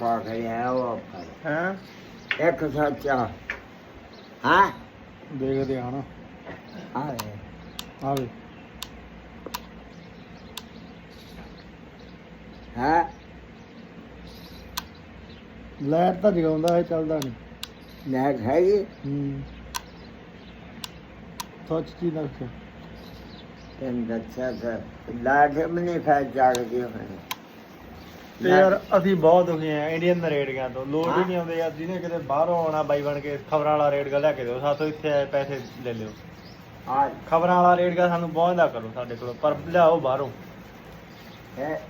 ਪਾ ਕੇ ਆਇਆ ਉਹ ਪਰ ਹੈ? ਇੱਕ ਸੱਚਾ ਹਾਂ? ਦੇਖਦੇ ਆ ਨਾ ਆਏ ਆਵੇ। ਹਾਂ? ਲਾਈਟ ਤਾਂ ਜਗਾਉਂਦਾ ਹੈ ਚੱਲਦਾ ਨਹੀਂ। ਨਾ ਖਾਈ ਹੂੰ। ਸੱਚ ਕੀ ਦੱਸਿਆ? ਤੈਨੂੰ ਦੱਸਿਆ ਤਾਂ ਲਾਟ ਮਨੇ ਫੈ ਜਾਗਦੀ ਹੋਣੀ। ਤੇ ਯਾਰ ਅਸੀਂ ਬਹੁਤ ਦੁਖੀ ਆ ਇੰਡੀਅਨ ਰੇਡਗਾਂ ਤੋਂ। ਲੋਕ ਹੀ। ਨਹੀਂ ਆਉਂਦੇ ਯਾਰ ਜਿਹਨੇ ਕਿਤੇ ਬਾਹਰੋਂ ਆਉਣਾ ਬਾਈ ਬਣ ਕੇ ਖਬਰਾਂ ਵਾਲਾ ਰੇਡਗਾ ਲੈ ਕੇ ਦਿਓ ਸਾਥੋਂ ਇੱਥੇ ਆਏ ਪੈਸੇ ਲੈ ਲਿਓ। ਆ ਖਬਰਾਂ ਵਾਲਾ ਰੇਡਗਾ ਸਾਨੂੰ ਪਹੁੰਚਦਾ ਕਰੋ ਸਾਡੇ ਕੋਲ ਪਰ ਲਿਆਓ ਬਾਹਰੋਂ। ਹੈ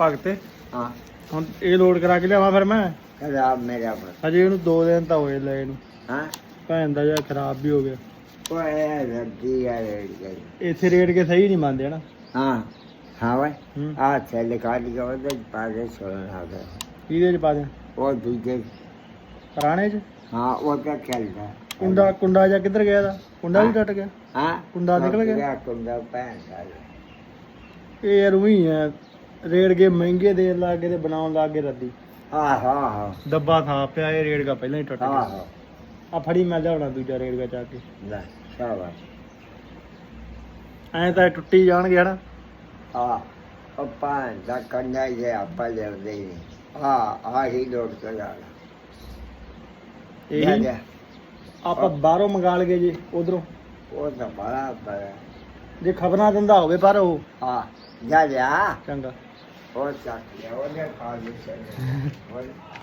ਭਗਤੇ। ਹਾਂ। ਹੁਣ ਇਹ ਲੋਡ ਕਰਾ ਕੇ ਲਿਆਵਾਂ ਫਿਰ ਮੈਂ? ਖਰਾਬ ਮੇਰਾ ਪਰ ਅਜੇ ਇਹਨੂੰ 2 ਦਿਨ ਤਾਂ ਹੋਏ ਲਏ ਨੂੰ। ਹਾਂ। ਭੈਣ ਦਾ ਜਿਹਾ ਖਰਾਬ ਵੀ ਹੋ ਗਿਆ। ਇਹ ਰੱਦੀ ਆ ਗਈ ਇੱਥੇ ਰੇਡ ਕੇ ਸਹੀ ਨਹੀਂ ਮੰਨਦੇ ਹਨਾ? ਹਾਂ। ਹਾਂ। ਵੇ ਹੂੰ ਆ ਚੱਲ ਕਾਲੀ ਦਾ ਉਹਦੇ ਪਾਦੇ ਸੋਣ ਆ ਗਿਆ ਇਹਦੇ ਚ ਪਾ ਦੇ ਉਹ ਦੂਜੇ ਪੁਰਾਣੇ ਚ? ਹਾਂ ਉਹ ਤਾਂ ਚੱਲਦਾ ਕੁੰਡਾ ਕੁੰਡਾ ਜਾਂ ਕਿੱਧਰ ਗਿਆ ਦਾ ਕੁੰਡਾ ਵੀ ਟੁੱਟ ਗਿਆ? ਹਾਂ। ਕੁੰਡਾ ਨਿਕਲ ਗਿਆ? ਕੁੰਡਾ ਭੈਣ ਦਾ। ਇਹ ਯਾਰ ਉਹੀ ਆ। ਰੇਡ ਕੇ ਮਹਿੰਗੇ ਦੇਣ ਲੱਗ ਗਏ ਤੇ ਬਣਾਉਣ ਲੱਗ ਗਏ ਰੱਦੀ। ਆਹ ਆਹ। ਡੱਬਾ ਥਾ ਪਿਆ ਇਹ ਕਾ ਪਹਿਲਾਂ ਹੀ ਟੁੱਟ ਗਿਆ। ਆਹ। ਆ ਫੜੀ ਮੈਂ ਲਿਆਉਣਾ ਦੂਜਾ ਕਾ ਚੱਕ ਕੇ। ਲੈ ਸ਼ਾਬਾਸ਼। ਐਂ ਤਾਂ ਇਹ ਟੁੱਟੀ ਜਾਣਗੇ ਹਨਾ। ਆ ਭੈਣ ਦਾ ਕੰਨਾ ਜੇ ਆਪਾਂ ਹੀ ਨਹੀਂ। ਆ ਆ ਹੀ ਲੋਟ ਕੇ ਜਾਣਾ। ਇਹੀ? ਆਪਾਂ ਬਾਹਰੋਂ ਮੰਗਾ ਲਗੇ ਜੀ ਉਧਰੋਂ। ਉਹ ਤਾਂ ਬੜਾ ਬੜਾ ਜੇ ਖਬਰਾਂ ਦਿੰਦਾ ਹੋਵੇ ਪਰ ਉਹ। ਆ ਜਾ ਜਾ। ਚੰਗਾ। ਉਹ ਚੱਕ ਲਿਆ ਉਹਨੇ ਖਾ ਲਈ ਚੱਲ